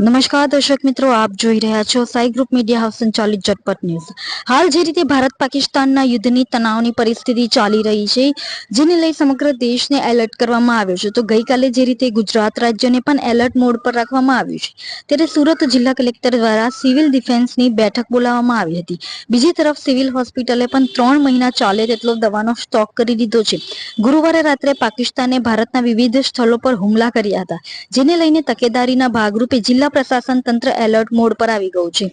નમસ્કાર, દર્શક મિત્રો, આપ જોઈ રહ્યા છો સાઈ ગ્રુપ મીડિયા હાઉસ સંચાલિત ઝટપટ ન્યૂઝ. હાલ જે રીતે ભારત પાકિસ્તાનના યુદ્ધની તણાવની પરિસ્થિતિ ચાલી રહી છે, જેને લઈ સમગ્ર દેશને એલર્ટ કરવામાં આવ્યો છે. તો ગઈકાલે જે રીતે ગુજરાત રાજ્યને પણ એલર્ટ મોડ પર રાખવામાં આવ્યું છે, ત્યારે સુરત જિલ્લા કલેક્ટર દ્વારા સિવિલ ડિફેન્સની બેઠક બોલાવવામાં આવી હતી. બીજી તરફ સિવિલ હોસ્પિટલે પણ ત્રણ મહિના ચાલે તેટલો દવાનો સ્ટોક કરી દીધો છે. ગુરુવારે રાત્રે પાકિસ્તાને ભારતના વિવિધ સ્થળો પર હુમલા કર્યા હતા, જેને લઈને તકેદારીના ભાગરૂપે જિલ્લા પ્રશાસન તંત્ર એલર્ટ મોડ પર આવી ગયું છે.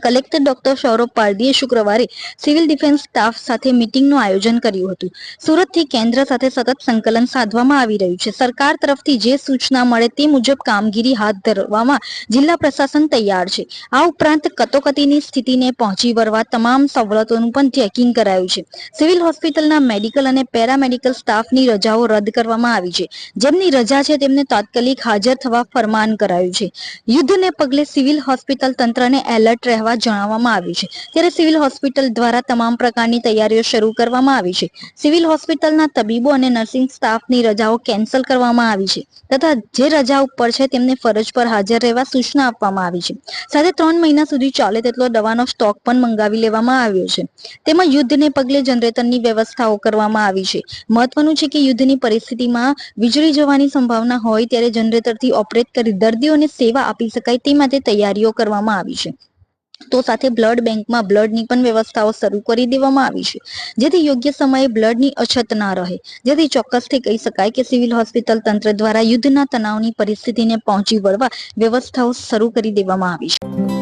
કલેક્ટર ડોક્ટર સૌરભ પારદીએ શુક્રવારે સિવિલ ડિફેન્સ સ્ટાફ સાથે મિટિંગનું આયોજન કર્યું હતું. સુરતથી કેન્દ્ર સાથે સતત સંકલન સાધવામાં આવી રહ્યું છે. સરકાર તરફથી જે સૂચના મળે તે મુજબ કામગીરી હાથ ધરવામાં જિલ્લા પ્રશાસન તૈયાર છે. આ ઉપરાંત કટોકટીની સ્થિતિને પહોંચી વળવા તમામ સવલતોનું પણ ચેકિંગ કરાયું છે. સિવિલ હોસ્પિટલના મેડિકલ અને પેરામેડિકલ સ્ટાફની રજાઓ રદ કરવામાં આવી છે. જેમની રજા છે તેમને તાત્કાલિક હાજર થવા ફરમાન કરાયું છે. યુદ્ધને પગલે સિવિલ હોસ્પિટલ તંત્રને એલર્ટ રહેવા જણાવવામાં આવ્યું છે. ત્યારે સિવિલ હોસ્પિટલ દ્વારા તમામ પ્રકારની તૈયારીઓ શરૂ કરવામાં આવી છે. સિવિલ હોસ્પિટલના તબીબો અને નર્સિંગ સ્ટાફની રજાઓ કેન્સલ કરવામાં આવી છે તથા જે રજા ઉપર છે તેમને ફરજ પર હાજર રહેવા સૂચના આપવામાં આવી છે. સાથે ત્રણ મહિના સુધી ચાલે તેટલો દવાનો સ્ટોક પણ મંગાવી લેવામાં આવ્યો છે. તેમાં યુદ્ધને પગલે જનરેટરની વ્યવસ્થાઓ કરવામાં આવી છે. મહત્વનું છે કે યુદ્ધની પરિસ્થિતિમાં વીજળી જવાની સંભાવના હોય ત્યારે જનરેટરથી ઓપરેટ કરી દર્દીઓને સેવા આપી શકાય તે માટે તૈયારીઓ કરવામાં આવી છે. તો સાથે બ્લડ બેંકમાં બ્લડની પણ વ્યવસ્થાઓ શરૂ કરી દેવામાં આવી છે. જેથી યોગ્ય સમયે બ્લડની અછત ના રહે. જેથી ચોક્કસથી કહી શકાય કે સિવિલ હોસ્પિટલ તંત્ર દ્વારા યુદ્ધના તણાવની પરિસ્થિતિને પહોંચી વળવા વ્યવસ્થાઓ શરૂ કરી દેવામાં આવી છે.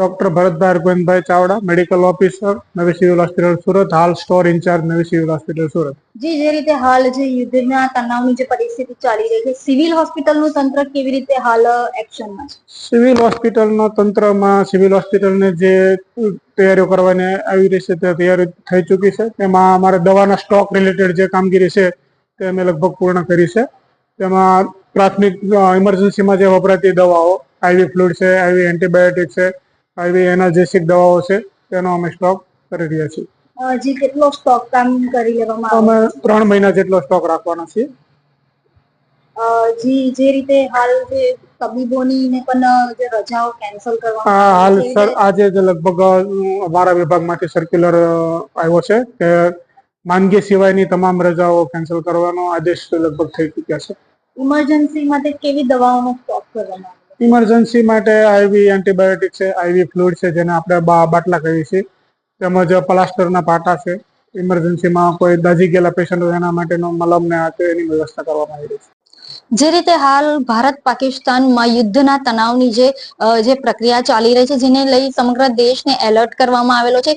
Doctor Bharatbhai Arvindbhai Chavda medical officer નવી સિવિલ હોસ્પિટલ સુરત હાલ સ્ટોર ઇન્ચાર્જ નવી સિવિલ હોસ્પિટલ સુરત જી જે રીતે હાલ જે યુદ્ધના તણાવની જે પરિસ્થિતિ ચાલી રહી છે સિવિલ હોસ્પિટલનું તંત્ર કેવી રીતે હાલ એક્શનમાં છે? સિવિલ હોસ્પિટલનો તંત્રમાં સિવિલ હોસ્પિટલને જે તૈયારીઓ કરવાની આવી રહી છે તે તૈયારી થઈ ચૂકી છે. તેમાં અમારે દવાના સ્ટોક રિલેટેડ જે કામગીરી છે તે અમે લગભગ પૂર્ણ કરી છે. તેમાં પ્રાથમિક ઇમરજન્સીમાં જે વપરાતી દવાઓ આઈવી ફ્લુઇડ છે આઈવી એન્ટીબાયોટિક છે આવી એનાજેસિક દવાઓ છે તેનો અમે સ્ટોક કરી રહ્યા છીએ. હજી કેટલો સ્ટોક કામ કરી લેવામાં અમે ત્રણ મહિના જેટલો સ્ટોક રાખવાના છીએ. જી જે રીતે હાલ જે તબીબોની ને પણ જે રજાઓ કેન્સલ કરવા હાલ સર આજે જે લગભગ અમારા વિભાગમાંથી સર્ક્યુલર આવ્યો છે કે માંદગી સિવાયની તમામ રજાઓ કેન્સલ કરવાનો આદેશ લગભગ થઈ ચૂક્યા છે. ઇમરજન્સી માટે કેવી દવાઓનો સ્ટોક આવ્યો ઇમરજન્સી માટે આઈવી એન્ટીબાયોટિક છે આઈવી ફ્લુઇડ છે, જેને આપણે બાટલા કહીએ છીએ. તેમજ પ્લાસ્ટરના પાટા છે. ઇમરજન્સીમાં કોઈ દાઝી ગયેલા પેશન્ટ હોય એના માટેનો મલમ ને આ એની વ્યવસ્થા કરવામાં આવી રહી છે. જે રીતે હાલ ભારત પાકિસ્તાનમાં યુદ્ધના તણાવની જે જે પ્રક્રિયા ચાલી રહી છે, જેને લઈ સમગ્ર દેશને એલર્ટ કરવામાં આવેલો છે.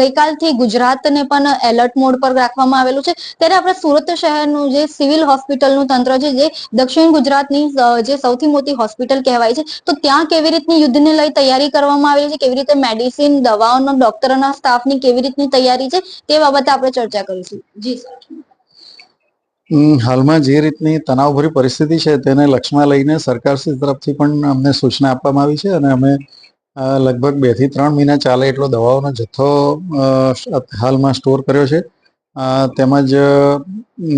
ગઈકાલથી ગુજરાતને પણ એલર્ટ મોડ પર રાખવામાં આવેલું છે. ત્યારે આપણે સુરત શહેરનું જે સિવિલ હોસ્પિટલનું તંત્ર છે, જે દક્ષિણ ગુજરાતની જે સૌથી મોટી હોસ્પિટલ કહેવાય છે, તો ત્યાં કેવી રીતની યુદ્ધને લઈ તૈયારી કરવામાં આવેલી છે? કેવી રીતે મેડિસિન, દવાઓનો, ડોક્ટરોના, સ્ટાફની કેવી રીતની તૈયારી છે? તે બાબતે આપણે ચર્ચા કરીશું. જી સર હાલમાં જે રીતની તણાવભરી પરિસ્થિતિ છે તેને લક્ષ્યમાં લઈને સરકારશ્રી તરફથી પણ અમને સૂચના આપવામાં આવી છે અને અમે લગભગ બેથી ત્રણ મહિના ચાલે એટલો દવાઓનો જથ્થો હાલમાં સ્ટોર કર્યો છે. તેમજ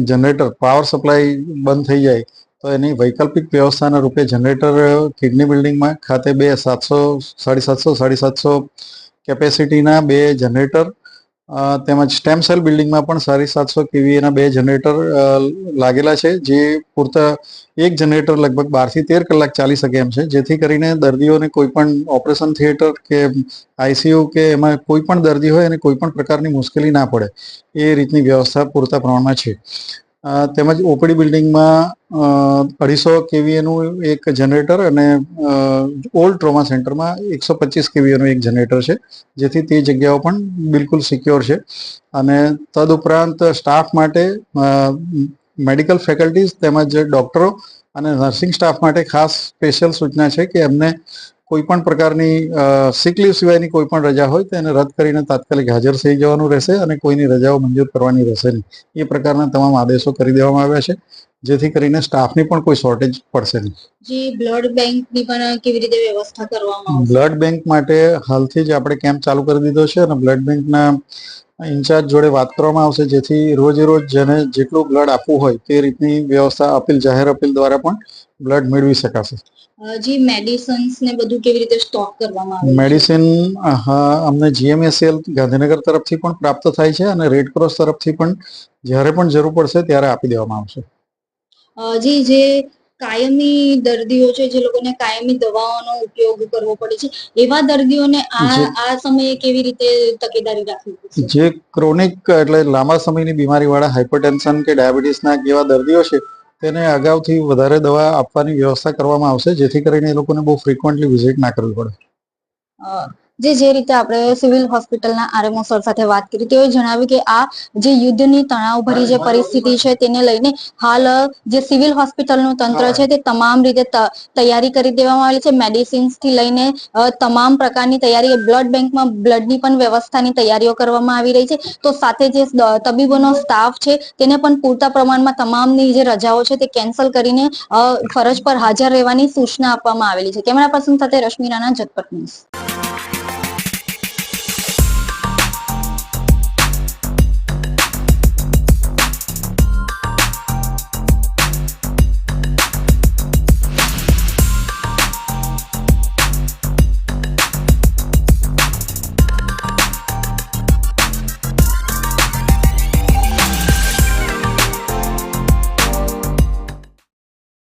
જનરેટર, પાવર સપ્લાય બંધ થઈ જાય તો એની વૈકલ્પિક વ્યવસ્થાના રૂપે જનરેટર, કિડની બિલ્ડિંગમાં ખાતે બે સાતસો, સાડી સાતસો સાડી સાતસો કેપેસિટીના બે જનરેટર તેમજ સ્ટેમ સેલ બિલ્ડિંગમાં પણ સાડી સાતસો કેવીએના બે જનરેટર લાગેલા છે, જે પૂરતા એક જનરેટર લગભગ બારથી તેર કલાક ચાલી શકે એમ છે, જેથી કરીને દર્દીઓને કોઈ પણ ઓપરેશન થિયેટર કે આઈસીયુ કે એમાં કોઈ પણ દર્દી હોય અને કોઈ પણ પ્રકારની મુશ્કેલી ના પડે. એ રીતની વ્યવસ્થા પૂરતા પ્રમાણમાં છે. તેમજ ઓપીડી બિલ્ડિંગમાં અઢીસો કેવીએનું એક જનરેટર અને ઓલ્ડ ટ્રોમા સેન્ટરમાં એકસો પચીસ કેવીએનું એક જનરેટર છે, જેથી તે જગ્યાઓ પણ બિલકુલ સિક્યોર છે. અને તદુપરાંત સ્ટાફ માટે મેડિકલ ફેકલ્ટીઝ તેમજ ડૉક્ટરો અને નર્સિંગ સ્ટાફ માટે ખાસ સ્પેશિયલ સૂચના છે કે એમને કોઈ પણ પ્રકારની સિકલીવ સિવાયની કોઈ પણ રજા હોય તો એને રદ કરીને તાત્કાલિક હાજર થઈ જવાનું રહેશે અને કોઈની રજાઓ મંજૂર કરવાની રહેશે નહીં. એ પ્રકારના તમામ આદેશો કરી દેવામાં આવ્યા છે જેથી કરીને સ્ટાફની પણ કોઈ શોર્ટેજ પડશે નહીં. જી બ્લડ બેંકની પણ કેવી રીતે વ્યવસ્થા કરવામાં બ્લડ બેંક માટે હાલથી જ આપણે કેમ્પ ચાલુ કરી દીધો છે અને બ્લડ બેંકના ઇન્ચાર્જ જોડે વાત કરવામાં આવશે જેથી રોજે રોજ જેને જેટલું બ્લડ આપવું હોય તે રીતની વ્યવસ્થા અપીલ જાહેર અપીલ દ્વારા પણ બ્લડ મેળવી શકાશે. જી મેડિસિન્સ ને બધું કેવી રીતે સ્ટોક કરવામાં આવે મેડિસિન અમને જીએમએસએલ ગાંધીનગર તરફથી પણ પ્રાપ્ત થાય છે અને રેડ ક્રોસ તરફથી પણ જ્યારે પણ જરૂર પડશે ત્યારે આપી દેવામાં આવશે. જી જે કાયમી દર્દીઓ છે જે લોકોને કાયમી દવાઓનો ઉપયોગ કરવો પડે છે એવા દર્દીઓને આ આ સમયે કેવી રીતે તકેદારી રાખવી જે ક્રોનિક એટલે લાંબા સમયની બીમારી વાળા હાઇપરટેન્શન કે ડાયાબિટીસના જેવા દર્દીઓ છે તેને અગાઉથી વધારે દવા આપવાની વ્યવસ્થા કરવામાં આવશે જેથી કરીને એ લોકોને બહુ ફ્રિકવન્ટલી વિઝિટ ના કરવી પડે. જે જે રીતે આપણે સિવિલ હોસ્પિટલના આરએમઓ સર સાથે વાત કરી, તેઓએ જણાવ્યું કે આ જે યુદ્ધની તણાવભરી જે પરિસ્થિતિ છે તેને લઈને હાલ જે સિવિલ હોસ્પિટલનું તંત્ર છે તે તમામ રીતે તૈયારી કરી દેવામાં આવેલી છે. મેડિસિન્સથી લઈને તમામ પ્રકારની તૈયારી, બ્લડ બેંકમાં બ્લડની પણ વ્યવસ્થાની તૈયારીઓ કરવામાં આવી રહી છે. તો સાથે જે તબીબોનો સ્ટાફ છે તેને પણ પૂરતા પ્રમાણમાં તમામની જે રજાઓ છે તે કેન્સલ કરીને ફરજ પર હાજર રહેવાની સૂચના આપવામાં આવેલી છે. કેમેરા પર્સન સાથે રશ્મિ રાણા ન્યૂઝ.